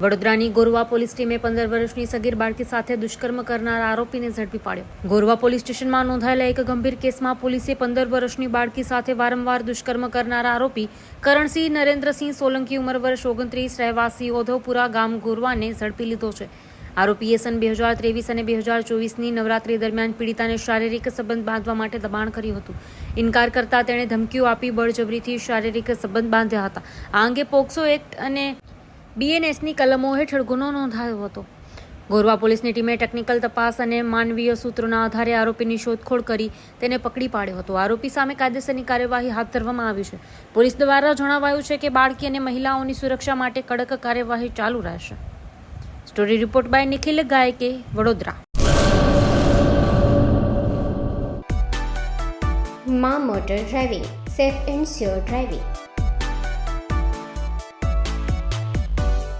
વડોદરાની ગોરવા પોલીસ ટીમે પંદર વર્ષની સગીર બાળકી સાથે દુષ્કર્મ કરનાર આરોપીને ઝડપી પાડ્યો. ગોરવા પોલીસ સ્ટેશનમાં નોંધાયેલા એક ગંભીર કેસમાં પોલીસે પંદર વર્ષની બાળકી સાથે વારંવાર દુષ્કર્મ કરનાર આરોપી કરણસિંહ નરેન્દ્રસિંહ સોલંકી ઉંમર વર્ષ ઓગણત્રીસ, રહેવાસી ઓધવપુરા ગામ ગોરવાને ઝડપી લીધો છે. આરોપીએ સન બે હજાર ત્રેવીસ અને બે હજાર ચોવીસની નવરાત્રી દરમિયાન પીડિતાને શારીરિક સંબંધ બાંધવા માટે દબાણ કર્યું હતું. ઇનકાર કરતા તેણે ધમકીઓ આપી બળજબરીથી શારીરિક સંબંધ બાંધ્યા હતા. આ અંગે પોક્સો એક્ટ અને બીએનએસની કલમો હેઠળ ગુનો નોંધાયો હતો. ગોરવા પોલીસની ટીમે ટેકનિકલ તપાસ અને માનવીય સૂત્રોના આધારે આરોપીની શોધખોળ કરી તેને પકડી પાડ્યો હતો. આરોપી સામે કાયદેસરની કાર્યવાહી હાથ ધરવામાં આવી છે. પોલીસ દ્વારા જણાવાયું છે કે બાળકી અને મહિલાઓની સુરક્ષા માટે કડક કાર્યવાહી ચાલુ રહેશે. Story report by Nikhil ગાયકે, Vadodara. મા motor driving, safe and sure driving.